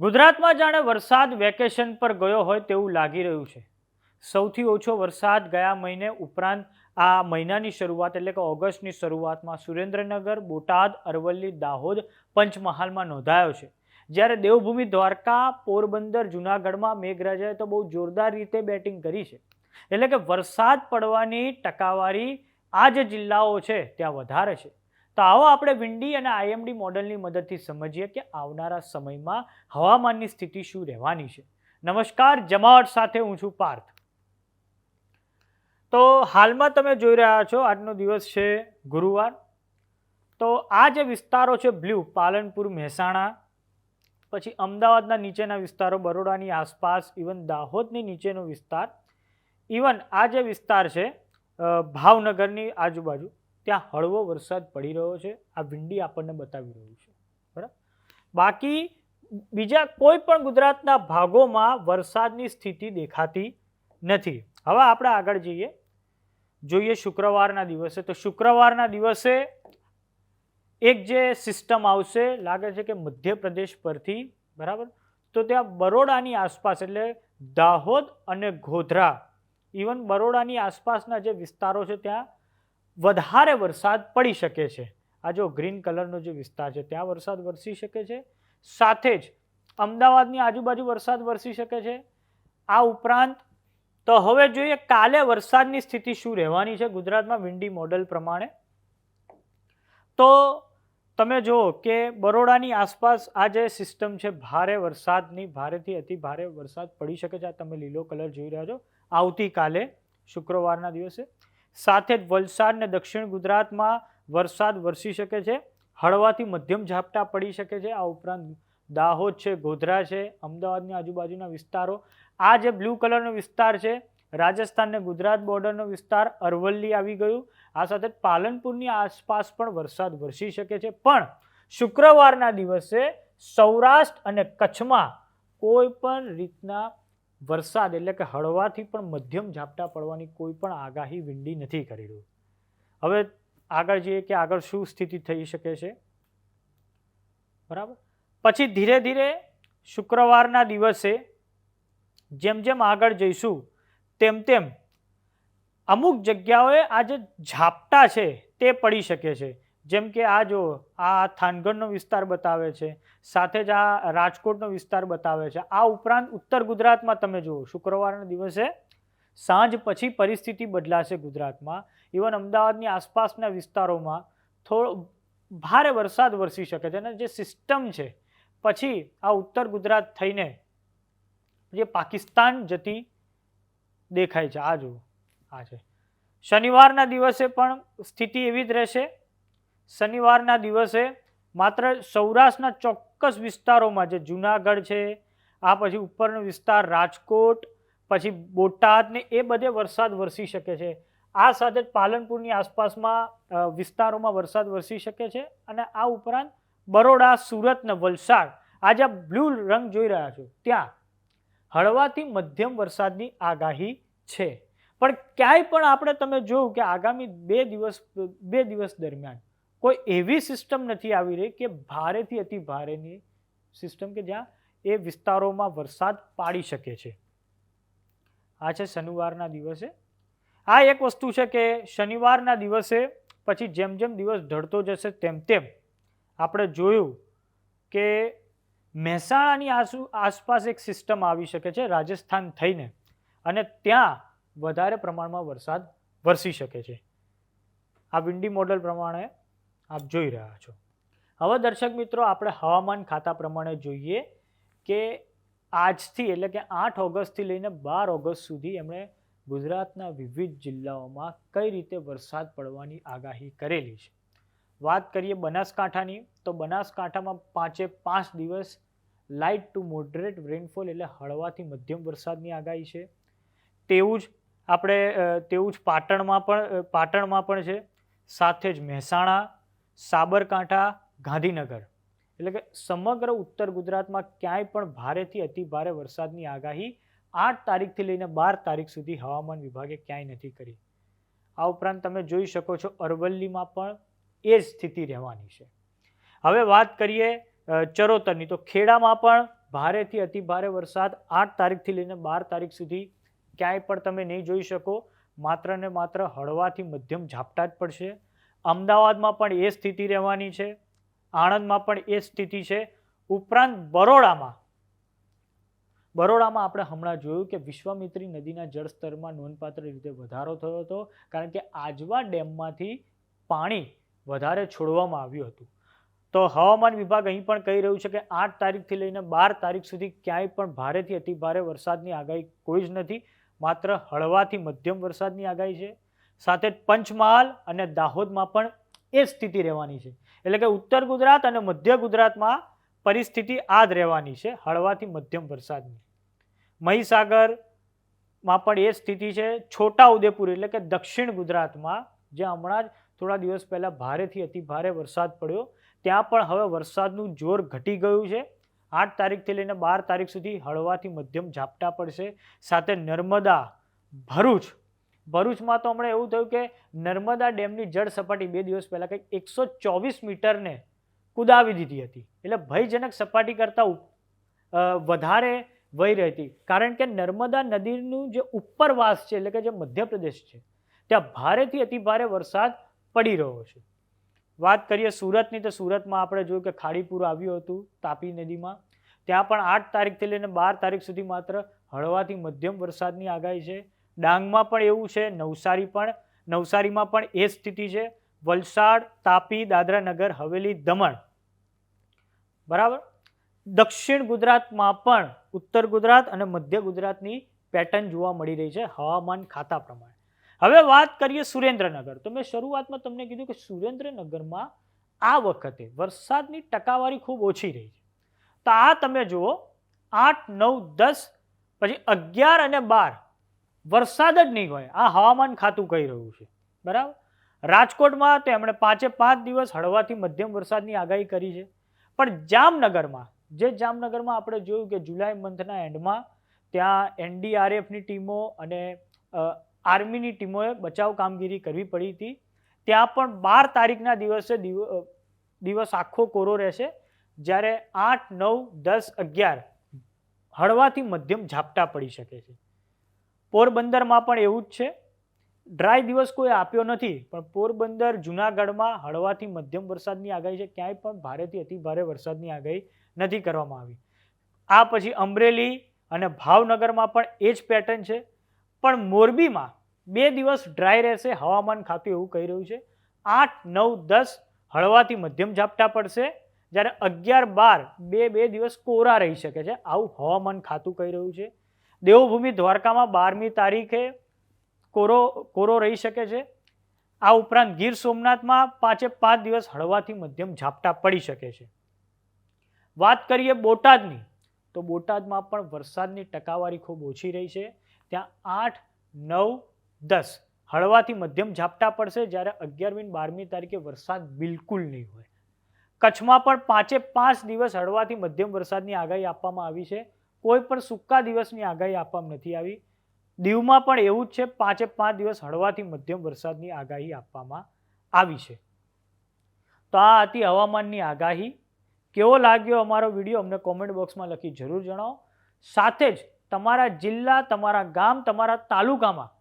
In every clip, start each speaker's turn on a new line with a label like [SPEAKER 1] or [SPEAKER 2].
[SPEAKER 1] ગુજરાતમાં જાણે વરસાદ વેકેશન પર ગયો હોય તેવું લાગી રહ્યું છે. સૌથી ઓછો વરસાદ ગયા મહિને ઉપરાંત આ મહિનાની શરૂઆત એટલે કે ઓગસ્ટની શરૂઆતમાં સુરેન્દ્રનગર, બોટાદ, અરવલ્લી, દાહોદ પંચમહાલમાં નોંધાયો છે. જ્યારે દેવભૂમિ દ્વારકા, પોરબંદર, જુનાગઢમાં મેઘરાજાએ તો બહુ જોરદાર રીતે બેટિંગ કરી છે. એટલે કે વરસાદ પડવાની ટકાવારી આ જે જિલ્લાઓ છે, ત્યાં વધારે છે. તો આવો આપણે વિન્ડી અને આઈએમડી મોડલની મદદથી સમજીએ કે આવનારા સમયમાં હવામાનની સ્થિતિ શું રહેવાની છે. નમસ્કાર, જમાવટ સાથે હું છું પાર્થ. તો હાલમાં તમે જોઈ રહ્યા છો, આજનો દિવસ છે ગુરુવાર. તો આ જે વિસ્તારો છે, બ્લુ, પાલનપુર, મહેસાણા, પછી અમદાવાદના નીચેના વિસ્તારો, બરોડાની આસપાસ, ઇવન દાહોદની નીચેનો વિસ્તાર, ઇવન આ જે વિસ્તાર છે ભાવનગરની આજુબાજુ ત્યાં હળવો વરસાદ પડી રહ્યો છે. આ વિંડી આપણને બતાવી રહ્યું છે. બરાબર? બાકી બીજા કોઈ પણ ગુજરાતના ભાગોમાં વરસાદની સ્થિતિ દેખાતી નથી. હવે આપણે આગળ જઈએ. જોઈએ શુક્રવારના દિવસે. તો શુક્રવારના દિવસે એક જે સિસ્ટમ આવશે, લાગે છે કે મધ્યપ્રદેશ પરથી, બરાબર? તો ત્યાં બરોડાની આસપાસ, એટલે દાહોદ અને ગોધરા ઇવન બરોડાની આસપાસના જે વિસ્તારો છે ત્યાં વધારે વરસાદ પડી શકે છે. આ જો ગ્રીન કલરનો જે વિસ્તાર છે, ત્યાં વરસાદ વરસી શકે છે. સાથે જ અમદાવાદની આજુબાજુ વરસાદ વરસી શકે છે. આ ઉપરાંત, તો હવે જોઈએ કાલે વરસાદની સ્થિતિ શું રહેવાની છે ગુજરાતમાં વિન્ડી મોડલ પ્રમાણે. તો તમે જુઓ કે બરોડાની આસપાસ આ જે સિસ્ટમ છે, ભારે વરસાદની, ભારેથી અતિ ભારે વરસાદ પડી શકે છે. આ તમે લીલો કલર જોઈ રહ્યા છો. આવતીકાલે, શુક્રવારના દિવસે સાથે જ વલસાડ ને દક્ષિણ ગુજરાતમાં વરસાદ વરસી શકે છે. હળવાથી મધ્યમ ઝાપટા પડી શકે છે. આ ઉપરાંત દાહોદ છે, ગોધરા છે, અમદાવાદની આજુબાજુના વિસ્તારો. આ જે બ્લુ કલરનો વિસ્તાર છે, રાજસ્થાન ને ગુજરાત બોર્ડરનો વિસ્તાર અરવલ્લી આવી ગયું. આ સાથે પાલનપુરની આસપાસ પણ વરસાદ વરસી શકે છે. પણ શુક્રવારના દિવસે સૌરાષ્ટ્ર અને કચ્છમાં કોઈ પણ રીતના વરસાદ એટલે કે હળવાથી પણ મધ્યમ ઝાપટા પડવાની કોઈ પણ આગાહી વિંડી નથી કરી રહ્યું હવે આગળ જઈએ કે આગળ શું સ્થિતિ થઈ શકે છે? બરાબર? પછી ધીરે ધીરે શુક્રવારના દિવસે જેમ જેમ આગળ જઈશું, તેમ તેમ અમુક જગ્યાઓએ આ જે ઝાપટા છે તે પડી શકે છે. જેમ કે આ જો આ થાનગઢનો વિસ્તાર બતાવે છે, સાથે જ આ રાજકોટનો વિસ્તાર બતાવે છે. આ ઉપરાંત ઉત્તર ગુજરાતમાં તમે જુઓ, શુક્રવારના દિવસે સાંજ પછી પરિસ્થિતિ બદલાશે ગુજરાતમાં. ઇવન અમદાવાદની આસપાસના વિસ્તારોમાં થોડો ભારે વરસાદ વરસી શકે છે અને જે સિસ્ટમ છે, પછી આ ઉત્તર ગુજરાત થઈને જે પાકિસ્તાન જતી દેખાય છે. આ જુઓ, આ છે. શનિવારના દિવસે પણ સ્થિતિ એવી જ રહેશે શનિવારના દિવસે માત્ર સૌરાષ્ટ્રના ચોક્કસ વિસ્તારોમાં, જે જુનાગઢ છે, આ પછી ઉપરનો વિસ્તાર રાજકોટ, પછી બોટાદ ને એ બધે વરસાદ વરસી શકે છે. આ સાથે જ પાલનપુરની આસપાસમાં વિસ્તારોમાં વરસાદ વરસી શકે છે અને આ ઉપરાંત બરોડા, સુરત ને વલસાડ, આ જે બ્લુ રંગ જોઈ રહ્યા છો, ત્યાં હળવાથી મધ્યમ વરસાદની આગાહી છે. પણ ક્યાંય પણ આપણે તમે જોયું કે આગામી બે દિવસ બે દિવસ દરમિયાન કોઈ એવી સિસ્ટમ નથી આવી રહી કે ભારેથી અતિ ભારેની સિસ્ટમ કે જ્યાં એ વિસ્તારોમાં વરસાદ પાડી શકે છે. આ છે શનિવારના દિવસે. આ એક વસ્તુ છે કે શનિવારના દિવસે પછી જેમ જેમ દિવસ ઢળતો જશે તેમ તેમ આપણે જોયું કે મહેસાણાની આસુ આસપાસ એક સિસ્ટમ આવી શકે છે, રાજસ્થાન થઈને અને ત્યાં વધારે પ્રમાણમાં વરસાદ વરસી શકે છે. આ વિન્ડી મોડલ પ્રમાણે આપ જોઈ રહ્યા છો. હવે દર્શક મિત્રો, આપણે હવામાન ખાતા પ્રમાણે જોઈએ કે આજથી એટલે કે આઠ ઓગસ્ટથી લઈને બાર ઓગસ્ટ સુધી એમણે ગુજરાતના વિવિધ જિલ્લાઓમાં કઈ રીતે વરસાદ પડવાની આગાહી કરેલી છે. વાત કરીએ બનાસકાંઠાની, તો બનાસકાંઠામાં પાંચે પાંચ દિવસ લાઇટ ટુ મોડરેટ રેનફોલ એટલે હળવાથી મધ્યમ વરસાદની આગાહી છે. તેવું જ આપણે તેવું જ પાટણમાં પણ પાટણમાં પણ છે. સાથે જ મહેસાણા સાબરકાંઠા, ગાંધીનગર. એટલે કે સમગ્ર ઉત્તર ગુજરાતમાં ક્યાંય પણ ભારેથી અતિ ભારે વરસાદની આગાહી આઠ તારીખથી લઈને બાર તારીખ સુધી હવામાન વિભાગે ક્યાંય નથી કરી. આ ઉપરાંત તમે જોઈ શકો છો અરવલ્લીમાં પણ એ જ સ્થિતિ રહેવાની છે. હવે વાત કરીએ ચરોતરની. તો ખેડામાં પણ ભારેથી અતિ ભારે વરસાદ આઠ તારીખથી લઈને બાર તારીખ સુધી ક્યાંય પણ તમે નહીં જોઈ શકો. માત્ર ને માત્ર હળવાથી મધ્યમ ઝાપટા જ પડશે. અમદાવાદમાં પણ એ સ્થિતિ રહેવાની છે, આણંદમાં પણ એ સ્થિતિ છે. ઉપરાંત બરોડામાં બરોડામાં આપણે હમણાં જોયું કે વિશ્વામિત્રી નદીના જળસ્તરમાં નોંધપાત્ર રીતે વધારો થયો હતો, કારણ કે આજવા ડેમમાંથી પાણી વધારે છોડવામાં આવ્યું હતું. તો હવામાન વિભાગ અહીં પણ કહી રહ્યું છે કે આઠ તારીખથી લઈને બાર તારીખ સુધી ક્યાંય પણ ભારેથી અતિ ભારે વરસાદની આગાહી કોઈ જ નથી, માત્ર હળવાથી મધ્યમ વરસાદની આગાહી છે. સાથે પંચમહાલ અને દાહોદમાં પણ એ સ્થિતિ રહેવાની છે. એટલે કે ઉત્તર ગુજરાત અને મધ્ય ગુજરાતમાં પરિસ્થિતિ આ જ રહેવાની છે, હળવાથી મધ્યમ વરસાદની. મહીસાગરમાં પણ એ સ્થિતિ છે છોટા ઉદેપુર એટલે કે દક્ષિણ ગુજરાતમાં જે હમણાં જ થોડા દિવસ પહેલાં ભારેથી અતિ ભારે વરસાદ પડ્યો, ત્યાં પણ હવે વરસાદનું જોર ઘટી ગયું છે. આઠ તારીખથી લઈને બાર તારીખ સુધી હળવાથી મધ્યમ ઝાપટા પડશે. સાથે નર્મદા, ભરૂચ ભરૂચમાં તો હમણાં એવું થયું કે નર્મદા ડેમની જળ સપાટી બે દિવસ પહેલાં કંઈક એકસો ચોવીસ મીટરને કુદાવી દીધી હતી. એટલે ભયજનક સપાટી કરતાં વધારે વહી રહી હતી. કારણ કે નર્મદા નદીનું જે ઉપરવાસ છે, એટલે કે જે મધ્યપ્રદેશ છે, ત્યાં ભારેથી અતિ ભારે વરસાદ પડી રહ્યો છે. વાત કરીએ સુરતની, તો સુરતમાં આપણે જોયું કે ખાડીપુર આવ્યું હતું, તાપી નદીમાં. ત્યાં પણ આઠ તારીખથી લઈને બાર તારીખ સુધી માત્ર હળવાથી મધ્યમ વરસાદની આગાહી છે. ડાંગમાં પણ એવું છે, નવસારી પણ, નવસારીમાં પણ એ સ્થિતિ છે. વલસાડ, તાપી દાદરા નગર હવેલી, દમણ. બરાબર? દક્ષિણ ગુજરાતમાં પણ ઉત્તર ગુજરાત અને મધ્ય ગુજરાતની પેટર્ન જોવા મળી રહી છે, હવામાન ખાતા પ્રમાણે. હવે વાત કરીએ સુરેન્દ્રનગર. તો મેં શરૂઆતમાં તમને કીધું કે સુરેન્દ્રનગરમાં આ વખતે વરસાદની ટકાવારી ખૂબ ઓછી રહી છે. તો આ તમે જુઓ, આઠ, નવ, દસ, પછી અગિયાર અને બાર વરસાદ જ નહીં હોય. આ હવામાન ખાતું કહી રહ્યું છે. બરાબર? રાજકોટમાં તો એમણે પાંચે પાંચ દિવસ હળવાથી મધ્યમ વરસાદની આગાહી કરી છે. પણ જામનગરમાં, જે જામનગરમાં આપણે જોયું કે જુલાઈ મંથના એન્ડમાં ત્યાં એનડીઆરએફની ટીમો અને આર્મીની ટીમોએ બચાવ કામગીરી કરવી પડી હતી. ત્યાં પણ બાર તારીખના દિવસે દિવ- દિવસ આખો કોરો રહેશે. જ્યારે આઠ, નવ, દસ, અગિયાર હળવાથી મધ્યમ ઝાપટા પડી શકે છે. પોરબંદરમાં પણ એવું જ છે. ડ્રાય દિવસ કોઈ આપ્યો નથી, પણ પોરબંદર, જુનાગઢમાં હળવાથી મધ્યમ વરસાદની આગાહી છે. ક્યાંય પણ ભારેથી અતિ ભારે વરસાદની આગાહી નથી કરવામાં આવી. આ પછી અમરેલી અને ભાવનગરમાં પણ એ જ પેટર્ન છે. પણ મોરબીમાં બે દિવસ ડ્રાય રહેશે હવામાન ખાતું એવું કહી રહ્યું છે. આઠ, નવ, દસ હળવાથી મધ્યમ ઝાપટા પડશે. જ્યારે અગિયાર, બાર બે બે દિવસ કોરા રહી શકે છે. આવું હવામાન ખાતું કહી રહ્યું છે. દેવભૂમિ દ્વારકામાં બારમી તારીખે કોરો કોરો રહી શકે છે. આ ઉપરાંત ગીર સોમનાથમાં પાંચે પાંચ દિવસ હળવાથી મધ્યમ ઝાપટા પડી શકે છે. વાત કરીએ બોટાદની, તો બોટાદમાં પણ વરસાદની ટકાવારી ખૂબ ઓછી રહી છે. ત્યાં આઠ, નવ, દસ હળવાથી મધ્યમ ઝાપટા પડશે જ્યારે અગિયારમી બારમી તારીખે વરસાદ બિલકુલ નહીં હોય. કચ્છમાં પણ પાંચે પાંચ દિવસ હળવાથી મધ્યમ વરસાદની આગાહી આપવામાં આવી છે. કોઈ પણ સૂકા દિવસની આગાહી આપવામાં નથી આવી. દીવમાં પણ એવું જ છે, પાંચે પાંચ દિવસ હળવાથી મધ્યમ વરસાદની આગાહી આપવામાં આવી છે. તો આ હતી હવામાનની આગાહી. કેવો લાગ્યો અમારો વીડિયો અમને કોમેન્ટ બોક્સમાં લખી જરૂર જણાવો. સાથે જ તમારા જિલ્લા, તમારા ગામ, તમારા તાલુકામાં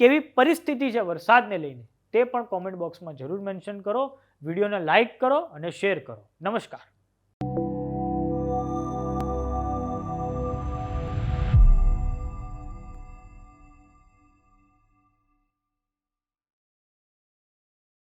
[SPEAKER 1] કેવી પરિસ્થિતિ છે વરસાદને લઈને તે પણ કોમેન્ટ બોક્સમાં જરૂર મેન્શન કરો. વિડીયોને લાઇક કરો અને શેર કરો. નમસ્કાર.